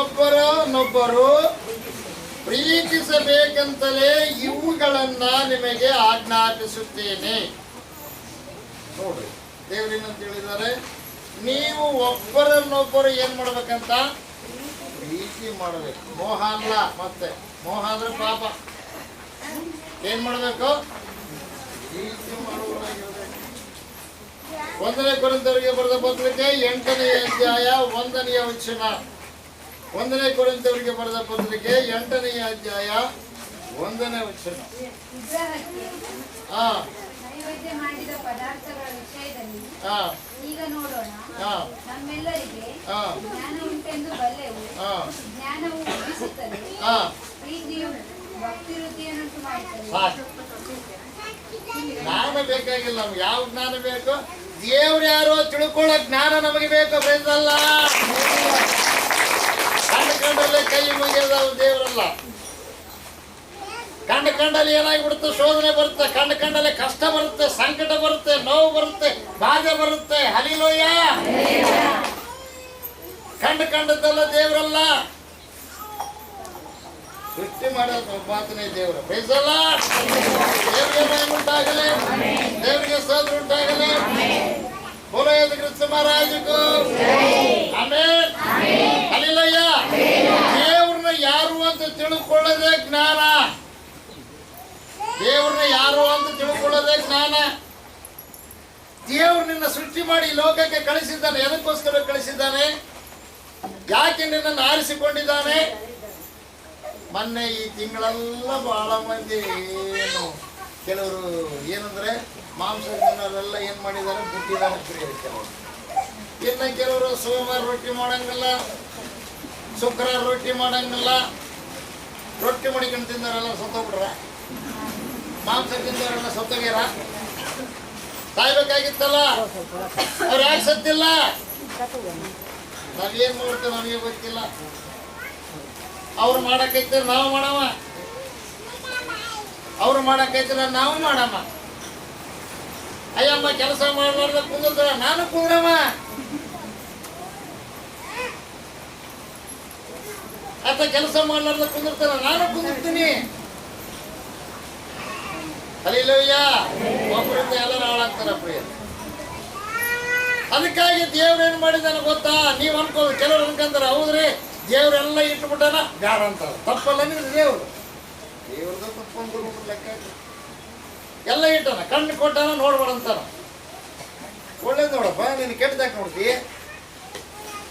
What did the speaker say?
ಒಬ್ಬರನ್ನೊಬ್ಬರು ಪ್ರೀತಿಸಬೇಕಂತಲೇ ಇವುಗಳನ್ನ ನಿಮಗೆ ಆಜ್ಞಾಪಿಸುತ್ತೇನೆ. ನೋಡ್ರಿ ದೇವರೇನಂತ ಹೇಳಿದ್ದಾರೆ? ನೀವು ಒಬ್ಬರನ್ನೊಬ್ಬರು ಏನ್ ಮಾಡ್ಬೇಕಂತ? ಪ್ರೀತಿ ಮಾಡಬೇಕು. ಮೋಹ ಅಲ್ಲ ಮತ್ತೆ. ಮೋಹ ಅಂದ್ರೆ ಪಾಪ. ಏನ್ ಮಾಡಬೇಕು? ಪ್ರೀತಿ ಮಾಡುವುದಾಗಿರ್ಬೇಕು. ಒಂದನೇ ಕುರಿತವರಿಗೆ ಬರೆದ ಪತ್ರಿಕೆ ಎಂಟನೆಯ ಅಧ್ಯಾಯ ಒಂದನೆಯ ವಚನ. ಒಂದನೇ ಕೊರಂತವರಿಗೆ ಬರೆದ ಪತ್ರಿಕೆ ಎಂಟನೆಯ ಅಧ್ಯಾಯ ಒಂದನೇ ವಚನ. ಹಾ ಮಾಡಿದ ಪದಾರ್ಥಗಳ ವಿಷಯದಲ್ಲಿ ಈಗ ನೋಡೋಣ. ನಮ್ಮೆಲ್ಲರಿಗೆ ಜ್ಞಾನ ಉಂಟೆಂದು ಬಲ್ಲೆವು. ಹಾ ಜ್ಞಾನವು ಉಳಿಸುತ್ತದೆ. ಹಾ ಪ್ರೀತಿಯು ಭಕ್ತಿ ವೃತ್ತಿಯನ್ನುಂಟು ಮಾಡುತ್ತದೆ. ಸಾಕು. ಜ್ಞಾನ ಬೇಕಾಗಿಲ್ಲ ನಮ್ಗೆ. ಯಾವ ಜ್ಞಾನ ಬೇಕು? ದೇವ್ರು ಯಾರೋ ತಿಳ್ಕೊಳ್ಳೋ ಜ್ಞಾನ ನಮಗೆ ಬೇಕು ಬೇಸಲ್ಲ ಕಂಡ ಕಂಡಲ್ಲೇ ಕೈ ಮುಗಿಯೋದು ದೇವರಲ್ಲ. ಕಂಡ ಕಂಡಲ್ಲಿ ಏನಾಗ್ಬಿಡುತ್ತೆ? ಶೋಧನೆ ಬರುತ್ತೆ. ಕಂಡ ಕಂಡಲ್ಲಿ ಕಷ್ಟ ಬರುತ್ತೆ, ಸಂಕಟ ಬರುತ್ತೆ, ನೋವು ಬರುತ್ತೆ, ಬಾಧೆ ಬರುತ್ತೆ. ಹಲಿಲೋಯ ಕಂಡ ಕಂಡದ್ದಲ್ಲ ದೇವರಲ್ಲ. ಸೃಷ್ಟಿ ಮಾಡೋದು ಒಬ್ಬಾತನೇ ದೇವರು. ಬೇಸಲ್ಲ ದೇವರಿಗೆ ಮಹಿಮೆ ಉಂಟಾಗಲಿ. ದೇವರಿಗೆ ಸೋದ್ರ ಉಂಟಾಗಲಿ. ಪುರೋಹಿತ ಕ್ರಿಸ್ತ ಮಹಾರಾಜಗೂ ಆಮೇಲೆ ಅಲ್ಲಿಲ್ಲಯ್ಯ ದೇವ್ರನ್ನ ಯಾರು ಅಂತ ತಿಳ್ಕೊಳ್ಳೋದೇ ಜ್ಞಾನ ದೇವ್ರನ್ನ ಯಾರು ಅಂತ ತಿಳ್ಕೊಳ್ಳೋದೇ ಜ್ಞಾನ. ದೇವ್ರು ನಿನ್ನ ಸೃಷ್ಟಿ ಮಾಡಿ ಲೋಕಕ್ಕೆ ಕಳಿಸಿದ್ದಾನೆ, ಎದಕ್ಕೋಸ್ಕರ ಕಳಿಸಿದ್ದಾನೆ? ಯಾಕೆ ನಿನ್ನನ್ನು ಆರಿಸಿಕೊಂಡಿದ್ದಾನೆ? ಮೊನ್ನೆ ಈ ತಿಂಗಳೆಲ್ಲ ಬಹಳ ಮಂದಿ ಏನು, ಕೆಲವರು ಏನಂದ್ರೆ ಮಾಂಸ ತಿನ್ನೋರೆಲ್ಲ ಏನು ಮಾಡಿದ್ದಾರೆ? ಬಿಟ್ಟಿದ್ದಾರೆ ಕೆಲವರು. ಇನ್ನು ಕೆಲವರು ಸೋಮವಾರ ರೊಟ್ಟಿ ಮಾಡಂಗಿಲ್ಲ, ಶುಕ್ರವಾರ ರೊಟ್ಟಿ ಮಾಡಂಗಿಲ್ಲ. ರೊಟ್ಟಿ ಮಾಡಿಕೊಂಡು ತಿಂದವರೆಲ್ಲ ಸತ್ತೋಗ್ಬಿಟ್ರ? ಮಾಂಸ ತಿಂದವರನ್ನ ಸತ್ತೋಗ್ಯಾರ ಸಾಯ್ಬೇಕಾಗಿತ್ತಲ್ಲ? ಅವ್ರು ಯಾಕೆ ಸತ್ತಿಲ್ಲ? ನಾವೇನ್ ಮಾಡ್ತೇವೆ ನಮಗೆ ಗೊತ್ತಿಲ್ಲ. ಅವ್ರು ಮಾಡಕ್ಕೈತೆ ನಾವು ಮಾಡಮ್ಮ ಅವ್ರು ಮಾಡಕ್ಕೈತಿಲ್ಲ ನಾವು ಮಾಡಮ್ಮ. ಅಯ್ಯಮ್ಮ, ಕೆಲಸ ಮಾಡಲಾರ್ದ ಕುಂದ್ರ ನಾನು ಕುಂದ್ರಮ್ಮ. ಅಥವಾ ಕೆಲಸ ಮಾಡಲಾರ್ದ ಕುಂದಿರ್ತಾರ ನಾನು ಕುಂದಿರ್ತೀನಿ. ಅಲ್ಲಿಲ್ಲಯ್ಯ ಒಬ್ಬರಿಂದ ಎಲ್ಲರೂ ಹಾಳಾಗ್ತಾರ ಪ್ರಿಯ. ಅದಕ್ಕಾಗಿ ದೇವ್ರು ಏನು ಮಾಡಿದಾನ ಗೊತ್ತಾ? ನೀವು ಅನ್ಕೋ ಕೆಲವ್ರು ಅನ್ಕಂತಾರ, ಹೌದ್ರಿ? ದೇವ್ರೆಲ್ಲ ಇಟ್ಬಿಟ್ಟಾನ? ಬ್ಯಾಡ ಅಂತಾರ. ತಪ್ಪಲ್ಲ ನಿಮ್ದು ದೇವ್ರು. ದೇವ್ರದ ತಪ್ಪು ಲೆಕ್ಕ. ಎಲ್ಲ ಇಟ್ಟಾನ. ಕಣ್ಣು ಕೊಟ್ಟಾನ, ನೋಡ್ಬೇಡ ಅಂತಾನ. ಒಳ್ಳೇದು ನೋಡಪ್ಪ, ನೀನು ಕೆಟ್ಟದಾಗ ನೋಡ್ತಿ